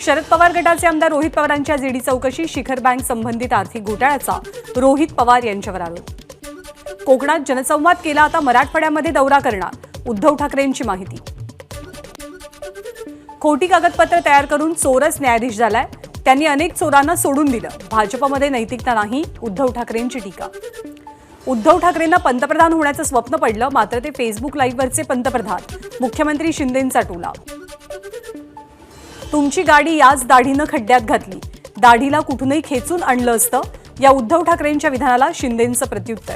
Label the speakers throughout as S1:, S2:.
S1: शरद पवार गटाचे आमदार रोहित पवारांच्या जीडी चौकशी शिखर बँक संबंधित आर्थिक घोटाळ्याचा रोहित पवार यांच्यावर आरोप. कोकणात जनसंवाद केला आता मराठवाड्यामध्ये दौरा करणार उद्धव ठाकरेंची माहिती. खोटी कागदपत्र तयार करून चोरच न्यायाधीश झालाय त्यांनी अनेक चोरांना सोडून दिलं. भाजपमध्ये नैतिकता नाही उद्धव ठाकरेंची टीका. उद्धव ठाकरेंना पंतप्रधान होण्याचं स्वप्न पडलं मात्र ते फेसबुक लाईव्हवरचे पंतप्रधान मुख्यमंत्री शिंदेंचा टोला. तुमची गाडी याच दाढीनं खड्ड्यात घातली. दाढीला कुठूनही खेचून आणलं असतं. या उद्धव ठाकरेंच्या विधानाला शिंदेंचं प्रत्युत्तर.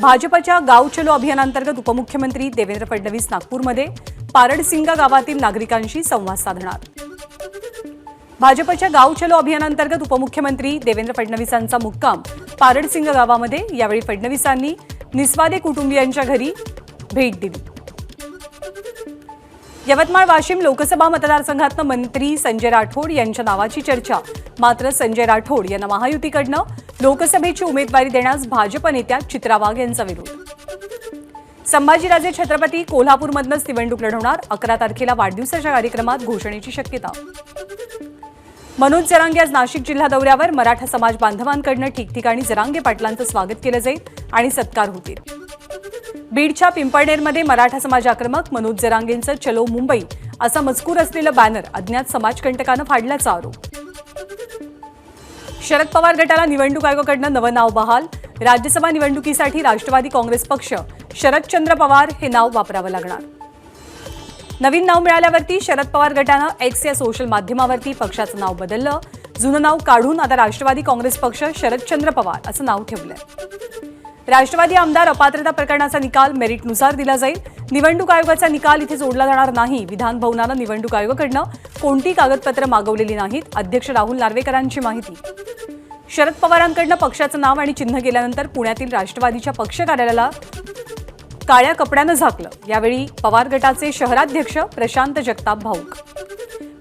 S1: भाजपच्या गाव चलो अभियानांतर्गत उपमुख्यमंत्री देवेंद्र फडणवीस नागपूरमध्ये पारडसिंगा गावातील नागरिकांशी संवाद साधणार. भाजपच्या गाव चलो अभियानांतर्गत उपमुख्यमंत्री देवेंद्र फडणवीसांचा मुक्काम पारडसिंग गावामध्ये. यावेळी फडणवीसांनी निस्वादे कुटुंबियांच्या घरी भेट दिली. यवतमाळ वाशिम लोकसभा मतदारसंघातनं मंत्री संजय राठोड यांच्या नावाची चर्चा. मात्र संजय राठोड यांना महायुतीकडनं लोकसभेची उमेदवारी देण्यास भाजप नेत्या चित्रा वाघ यांचा विरोध. संभाजीराजे छत्रपती कोल्हापूरमधनंच निवडणूक लढवणार अकरा तारखेला वाढदिवसाच्या कार्यक्रमात घोषणेची शक्यता. मनोज जरांगे आज नाशिक जिल्हा दौऱ्यावर. मराठा समाज बांधवांकडनं ठिकठिकाणी जरांगे पाटलांचं स्वागत केलं जाईल आणि सत्कार होतील. बीडच्या पिंपळनेरमध्ये मराठा समाज आक्रमक मनोज जरांगेंचं चलो मुंबई असा मजकूर असलेलं बॅनर अज्ञात समाजकंटकानं फाडल्याचा आरोप. शरद पवार गटाला निवडणूक आयोगाकडनं नवं नाव बहाल. राज्यसभा निवडणुकीसाठी राष्ट्रवादी काँग्रेस पक्ष. शरदचंद्र पवार हे नाव वापरावं लागणार. नवीन नाव मिळाल्यावरती शरद पवार गटानं एक्स या सोशल माध्यमावरती पक्षाचं नाव बदललं. जुनं नाव काढून आता राष्ट्रवादी काँग्रेस पक्ष शरदचंद्र पवार असं नाव ठेवलंय. राष्ट्रवादी आमदार अपात्रता प्रकरणाचा निकाल मेरिटनुसार दिला जाईल. निवडणूक आयोगाचा निकाल इथे जोडला जाणार नाही. विधान भवनानं निवडणूक आयोगाकडनं कोणती कागदपत्र मागवलेली नाहीत अध्यक्ष राहुल नार्वेकरांची माहिती. शरद पवारांकडनं पक्षाचं नाव आणि चिन्ह गेल्यानंतर पुण्यातील राष्ट्रवादीच्या पक्ष कार्यालयाला काळ्या कपड्यानं झाकलं. यावेळी पवार गटाचे शहराध्यक्ष प्रशांत जगताप भाऊक.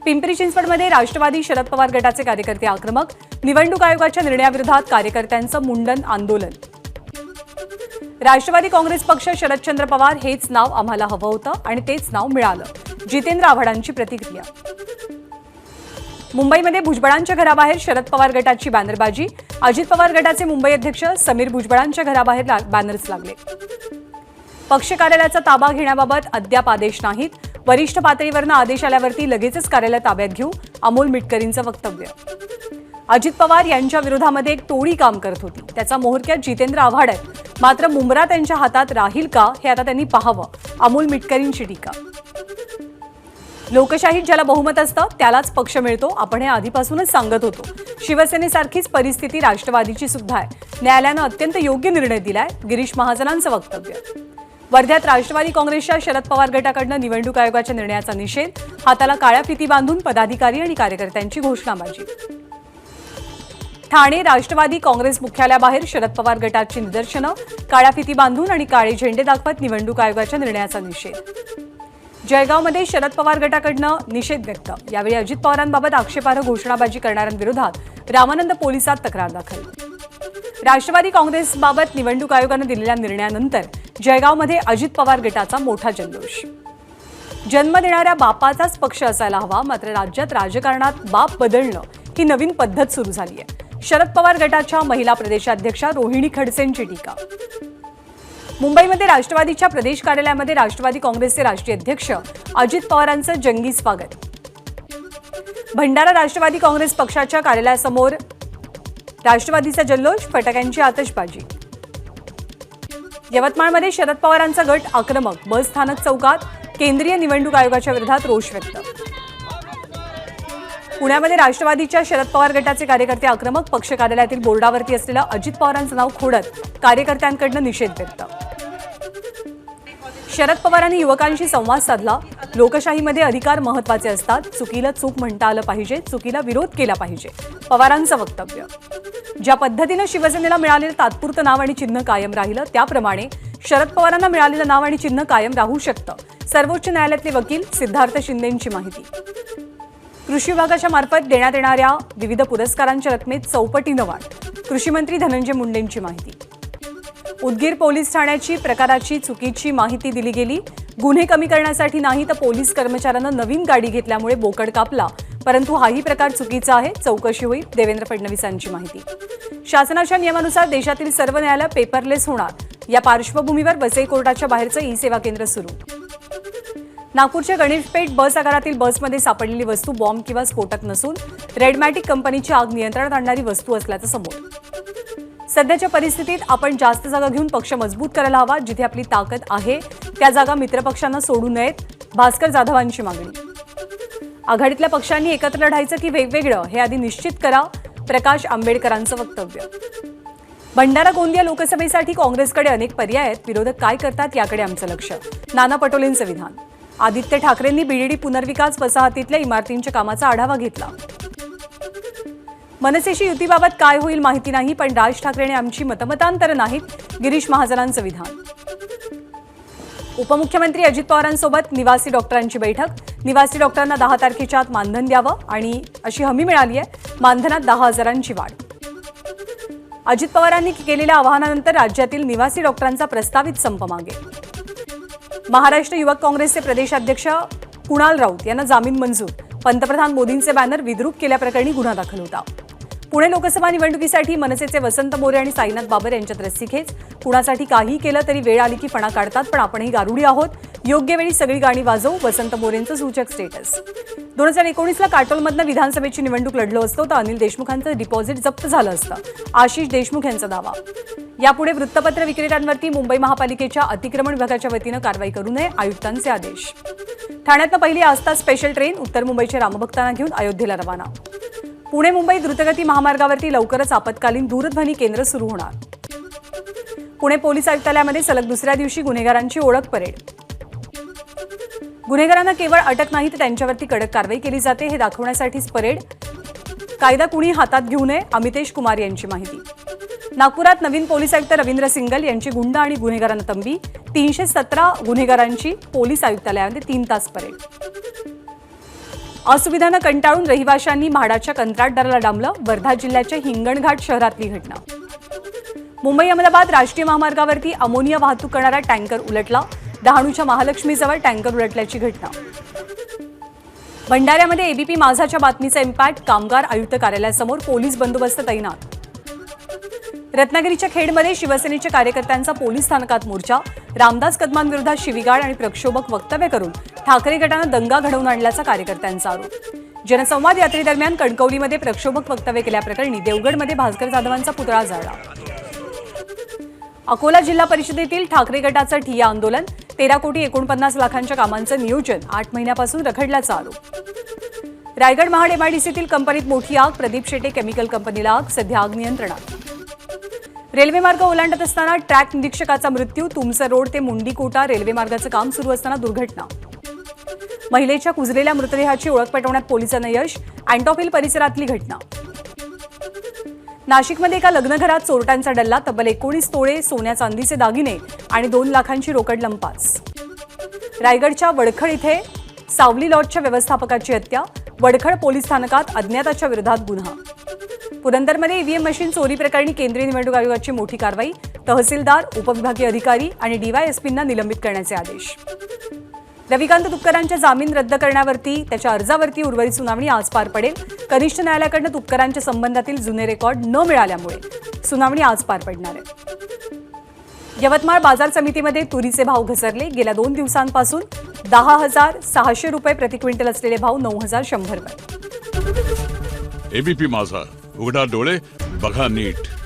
S1: पिंपरी चिंचवडमध्ये राष्ट्रवादी शरद पवार गटाचे कार्यकर्ते आक्रमक. निवडणूक आयोगाच्या निर्णयाविरोधात कार्यकर्त्यांचं मुंडन आंदोलन. राष्ट्रवादी काँग्रेस पक्ष शरदचंद्र पवार हेच नाव आम्हाला हवं होतं आणि तेच नाव मिळालं. जितेंद्र आव्हाडांची प्रतिक्रिया. मुंबईमध्ये भुजबळांच्या घराबाहेर शरद पवार गटाची बॅनरबाजी. अजित पवार गटाचे मुंबई अध्यक्ष समीर भुजबळांच्या घराबाहेर ला- बॅनर्स लागले. पक्ष कार्यालयाचा ताबा घेण्याबाबत अद्याप आदेश नाहीत. वरिष्ठ पातळीवरनं आदेश आल्यावरती लगेचच कार्यालय ताब्यात घेऊ अमोल मिटकरींचं वक्तव्य. अजित पवार यांच्या विरोधामध्ये एक टोळी काम करत होती. त्याचा मोहरक्यात जितेंद्र आव्हाड आहे मात्र मुंब्रा त्यांच्या हातात राहील का हे आता त्यांनी पाहावं. अमोल मिटकरींची टीका. लोकशाहीत ज्याला बहुमत असतं त्यालाच पक्ष मिळतो आपण हे आधीपासूनच सांगत होतो. शिवसेनेसारखीच परिस्थिती राष्ट्रवादीची सुद्धा आहे. न्यायालयानं अत्यंत योग्य निर्णय दिलाय गिरीश महाजनांचं वक्तव्य. वर्ध्यात राष्ट्रवादी काँग्रेसच्या शरद पवार गटाकडनं निवडणूक आयोगाच्या निर्णयाचा निषेध हाताला काळ्या फिती बांधून पदाधिकारी आणि कार्यकर्त्यांची घोषणाबाजी. ठाणे राष्ट्रवादी काँग्रेस मुख्यालयाबाहेर शरद पवार गटाची निदर्शनं काळ्या फिती बांधून आणि काळे झेंडे दाखवत निवडणूक आयोगाच्या निर्णयाचा निषेध. जळगावमध्ये शरद पवार गटाकडनं निषेध व्यक्त. यावेळी अजित पवारांबाबत आक्षेपार्ह घोषणाबाजी करणाऱ्यांविरोधात रामानंद पोलिसात तक्रार दाखल. राष्ट्रवादी काँग्रेसबाबत निवडणूक आयोगानं दिलेल्या निर्णयानंतर जळगावमध्ये अजित पवार गटाचा मोठा जल्लोष. जन्म देणाऱ्या बापाचाच पक्ष असायला हवा मात्र राज्यात राजकारणात बाप बदलणं ही नवीन पद्धत सुरू झाली आहे शरद पवार गटाच्या महिला प्रदेशाध्यक्षा रोहिणी खडसेंची टीका. मुंबईमध्ये राष्ट्रवादीच्या प्रदेश कार्यालयामध्ये राष्ट्रवादी काँग्रेसचे राष्ट्रीय अध्यक्ष अजित पवारांचं जंगी स्वागत. भंडारा राष्ट्रवादी काँग्रेस पक्षाच्या कार्यालयासमोर राष्ट्रवादीचा जल्लोष फटाक्यांची आतषबाजी. यवतमाळमध्ये शरद पवारांचा गट आक्रमक बस स्थानक चौकात केंद्रीय निवडणूक आयोगाच्या विरोधात रोष व्यक्त. पुण्यामध्ये राष्ट्रवादीच्या शरद पवार गटाचे कार्यकर्ते आक्रमक पक्ष कार्यालयातील बोर्डावरती असलेलं अजित पवारांचं नाव खोडत कार्यकर्त्यांकडनं निषेध व्यक्त. शरद पवारांनी युवकांशी संवाद साधला. लोकशाहीमध्ये अधिकार महत्त्वाचे असतात. चुकीला चूक म्हणता आलं पाहिजे. चुकीला विरोध केला पाहिजे. पवारांचं वक्तव्य. ज्या पद्धतीनं शिवसेनेला मिळालेलं तात्पुरतं नाव आणि चिन्ह कायम राहिलं त्याप्रमाणे शरद पवारांना मिळालेलं नाव आणि चिन्ह कायम राहू शकतं. सर्वोच्च न्यायालयातले वकील सिद्धार्थ शिंदेंची माहिती. कृषी विभागाच्या मार्फत देण्यात येणाऱ्या विविध पुरस्कारांच्या रकमेत चौपटीनं वाढ. कृषी मंत्री धनंजय मुंडेंची माहिती. उदगीर पोलीस ठाण्याची प्रकाराची चुकीची माहिती दिली गेली. गुन्हे कमी करण्यासाठी नाही तर पोलीस कर्मचाऱ्यांना नवीन गाडी घेतल्यामुळे बोकड कापला. परंतु हाही प्रकार चुकीचा आहे चौकशी होईल देवेंद्र फडणवीसांची माहिती. शासनाच्या नियमानुसार देशातील सर्व न्यायालय पेपरलेस होणार. या पार्श्वभूमीवर वसई कोर्टाच्या बाहेरचं ई सेवा केंद्र सुरू. नागपूरच्या गणेशपेठ बस आगारातील बसमध्ये सापडलेली वस्तू बॉम्ब किंवा स्फोटक नसून रेडमॅटिक कंपनीची आग नियंत्रणात आणणारी वस्तू असल्याचं समोर. सध्याच्या परिस्थितीत आपण जास्त जागा घेऊन पक्ष मजबूत करायला हवा जिथे आपली ताकद आहे. त्या जागा मित्रपक्षांना सोडू नयेत भास्कर जाधवांची मागणी. आघाडीतल्या पक्षांनी एकत्र लढायचं की वेगवेगळं हे आधी निश्चित करा प्रकाश आंबेडकरांचं वक्तव्य. भंडारा गोंदिया लोकसभेसाठी काँग्रेसकडे अनेक पर्याय आहेत विरोधक काय करतात याकडे आमचं लक्ष. नाना पटोलेंचं विधान. आदित्य ठाकरेंनी बीडीडी पुनर्विकास वसाहतीतल्या इमारतींच्या कामाचा आढावा घेतला. मनसेशी युतीबाबत काय होईल माहिती नाही पण राज ठाकरेने आमची मतमतांतर नाहीत गिरीश महाजनांचं विधान. उपमुख्यमंत्री अजित पवारांसोबत निवासी डॉक्टरांची बैठक. निवासी डॉक्टरांना दहा तारखेच्या आत मानधन द्यावं आणि अशी हमी मिळाली आहे मानधनात दहा हजारांची वाढ. अजित पवारांनी केलेल्या आवाहनानंतर राज्यातील निवासी डॉक्टरांचा प्रस्तावित संप मागे. महाराष्ट्र युवक काँग्रेसचे प्रदेशाध्यक्ष कुणाल राऊत यांना जामीन मंजूर. पंतप्रधान मोदींचे बॅनर विद्रूप केल्याप्रकरणी गुन्हा दाखल होता. पुणे लोकसभा निवडणुकीसाठी मनसेचे वसंत मोरे आणि साईनाथ बाबर यांच्यात रस्सीखेच. कुणासाठी काही केलं तरी वेळ आली की फणा काढतात पण आपणही गारुडी आहोत. योग्य वेळी सगळी गाणी वाजवू वसंत मोरेंचं सूचक स्टेटस दोन हजार एकोणीसला काटोलमधनं विधानसभेची निवडणूक लढलो असतो तर अनिल देशमुखांचं डिपॉझिट जप्त झालं असतं. आशिष देशमुख यांचा दावा. यापुढे वृत्तपत्र विक्रेत्यांवरती मुंबई महापालिकेच्या अतिक्रमण विभागाच्या वतीनं कारवाई करू नये आयुक्तांचे आदेश. ठाण्यातनं पहिली आस्था स्पेशल ट्रेन उत्तर मुंबईच्या रामभक्तांना घेऊन अयोध्येला रवाना. पुणे मुंबई द्रुतगती महामार्गावरती लवकरच आपत्कालीन दूरध्वनी केंद्र सुरू होणार. पुणे पोलीस आयुक्तालयामध्ये सलग दुसऱ्या दिवशी गुन्हेगारांची ओळख परेड. गुन्हेगारांना केवळ अटक नाही तर त्यांच्यावरती कडक कारवाई केली जाते. हे दाखवण्यासाठीच परेड. कायदा कुणी हातात घेऊ नये? अमितेश कुमार यांची माहिती. नागपुरात नवीन पोलीस आयुक्त रवींद्र सिंगल यांची गुंड आणि गुन्हेगारांना तंबी. तीनशे सतरा गुन्हेगारांची पोलीस आयुक्तालयामध्ये तीन तास परेड. असुविधानं कंटाळून रहिवाशांनी म्हाडाच्या कंत्राटदाराला डांबलं वर्धा जिल्ह्याच्या हिंगणघाट शहरातली घटना. मुंबई अहमदाबाद राष्ट्रीय महामार्गावरती अमोनिया वाहतूक करणारा टँकर उलटला. डहाणूच्या महालक्ष्मीजवळ टँकर उलटल्याची घटना. भंडाऱ्यामध्ये एबीपी माझाच्या बातमीचा इम्पॅक्ट कामगार आयुक्त कार्यालयासमोर पोलीस बंदोबस्त तैनात. रत्नागिरीच्या खेडमध्ये शिवसेनेच्या कार्यकर्त्यांचा पोलीस स्थानकात मोर्चा रामदास कदमांविरोधात शिवीगाळ आणि प्रक्षोभक वक्तव्य करून ठाकरे गटानं दंगा घडवून आणल्याचा कार्यकर्त्यांचा आरोप. जनसंवाद यात्रेदरम्यान कणकवलीमध्ये प्रक्षोभक वक्तव्य केल्याप्रकरणी देवगडमध्ये भास्कर जाधवांचा पुतळा जाळला अकोला जिल्हा परिषदेतील ठाकरे गटाचं ठिय्या आंदोलन तेरा कोटी एकोणपन्नास लाखांच्या कामांचं नियोजन आठ महिन्यापासून रखडल्याचा आरोप. रायगड महाड एमआयडीसीतील कंपनीत मोठी आग प्रदीप शेटे केमिकल कंपनीला आग सध्या आग नियंत्रणात. रेल्वे मार्ग ओलांडत असताना ट्रॅक निरीक्षकाचा मृत्यू तुमसर रोड ते मुंडीकोटा रेल्वे मार्गाचं काम सुरू असताना दुर्घटना. महिलेच्या कुजलेल्या मृतदेहाची ओळख पटवण्यात पोलिसांना यश अँटॉफिल परिसरातली घटना. नाशिकमध्ये एका लग्नघरात चोरट्यांचा डल्ला तब्बल एकोणीस तोळे सोन्या चांदीचे दागिने आणि दोन लाखांची रोकड लंपास. रायगडच्या वडखळ इथे सावली लॉजच्या व्यवस्थापकाची हत्या वडखळ पोलीस स्थानकात अज्ञाताच्या विरोधात गुन्हा. पुरंदरमध्ये ईव्हीएम मशीन चोरी प्रकरणी केंद्रीय निवडणूक आयोगाची मोठी कारवाई तहसीलदार उपविभागीय अधिकारी आणि डीवायएसपींना निलंबित करण्याचे आदेश. रविकांत तुपकरांच्या जामीन रद्द करण्यावरती त्याच्या अर्जावरती उर्वरित सुनावणी आज पार पडेल. कनिष्ठ न्यायालयाकडनं तुपकरांच्या संबंधातील जुने रेकॉर्ड न मिळाल्यामुळे सुनावणी आज पार पडणार आहे. यवतमाळ बाजार समितीमध्ये तुरीचे भाव घसरले. गेल्या दोन दिवसांपासून दहा हजार सहाशे रुपये प्रति क्विंटल असलेले भाव नऊ हजार शंभर रुपये.
S2: एबीपी माझा. उघडा डोळे बघा नीट.